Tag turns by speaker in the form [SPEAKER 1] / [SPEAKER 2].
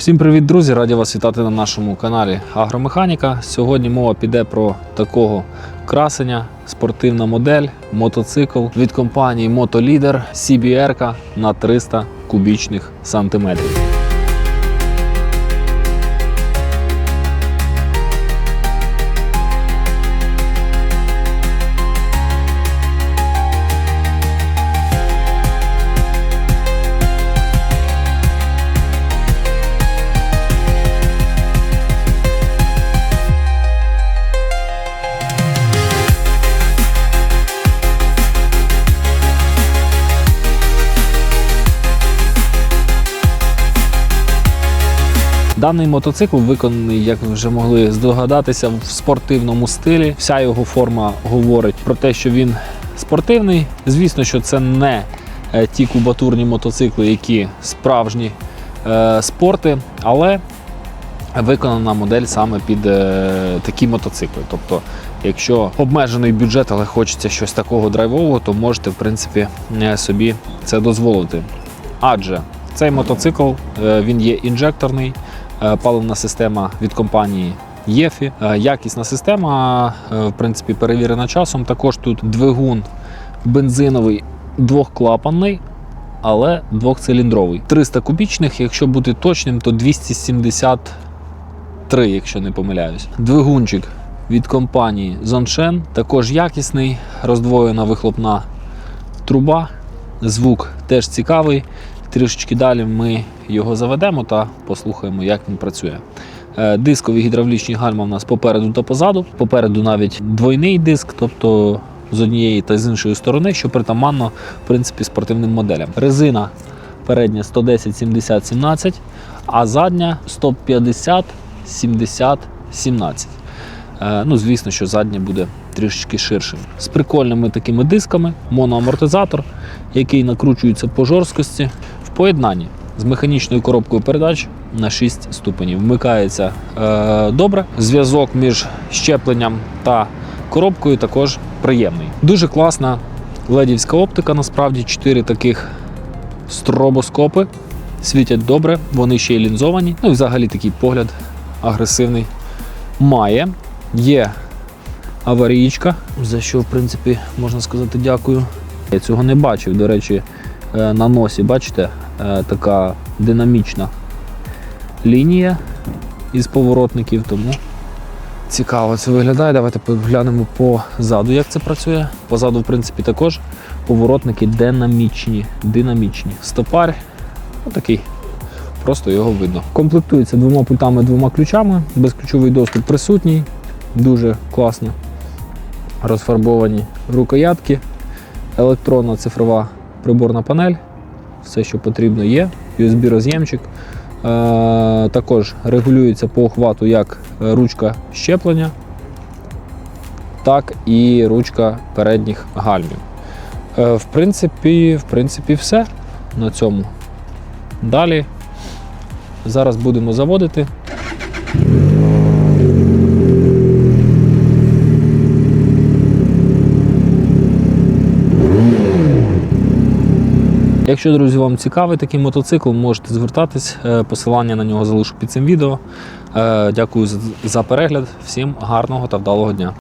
[SPEAKER 1] Всім привіт, друзі! Раді вас вітати на нашому каналі Агромеханіка. Сьогодні мова піде про такого красення, спортивна модель, мотоцикл від компанії Мотолідер CBR на 300 кубічних сантиметрів. Даний мотоцикл виконаний, як ви вже могли здогадатися, в спортивному стилі. Вся його форма говорить про те, що він спортивний. Звісно, що це не е, ті кубатурні мотоцикли, які справжні е, спорти, але виконана модель саме під е, такі мотоцикли. Тобто, якщо обмежений бюджет, але хочеться щось такого драйвового, то можете в принципі е, собі це дозволити. Адже цей мотоцикл е, він є інжекторний, паливна система від компанії. ЄФІ. Е, Якісна система, е, в принципі, перевірена часом. Також тут двигун бензиновий двохклапанний, але двохциліндровий. 300 кубічних, якщо бути точним, то 273, якщо не помиляюсь. Двигунчик від компанії Zonshen, також якісний, роздвоєна вихлопна труба. Звук теж цікавий. Трішечки далі ми його заведемо та послухаємо, як він працює. Е, Дискові гідравлічні гальма у нас попереду та позаду. Попереду навіть двойний диск, тобто з однієї та з іншої сторони, що притаманно в принципі спортивним моделям. Резина передня 110 70 17, а задня 150 70 17. Е, Ну, звісно, що задня буде трішечки ширшим. З прикольними такими дисками, моноамортизатор, який накручується по жорсткості в поєднанні з механічною коробкою передач на 6 ступенів. Вмикається е, добре. Зв'язок між щепленням та коробкою також приємний. Дуже класна ледівська оптика. Насправді 4 таких стробоскопи світять добре, вони ще й лінзовані. Ну і взагалі такий погляд агресивний має. Є аварійка, за що, в принципі, можна сказати дякую. Я цього не бачив. До речі, е, на носі, бачите, така динамічна лінія із поворотників, тому цікаво це виглядає. Давайте поглянемо позаду, як це працює. Позаду, в принципі, також поворотники динамічні. динамічні. Стопар отакий. Просто його видно. Комплектується двома пультами, двома ключами. Безключовий доступ присутній. Дуже класно розфарбовані рукоятки, електронна цифрова приборна панель. Все, що потрібно, є. USB-роз'ємчик. Е, також регулюється по охвату як е, ручка щеплення, так і ручка передніх гальмів. Е, в, принципі, в принципі, все на цьому. Далі зараз будемо заводити. Якщо, друзі, вам цікавий такий мотоцикл, можете звертатись. Е, Посилання на нього залишу під цим відео. Е, Дякую за- за перегляд. Всім гарного та вдалого дня.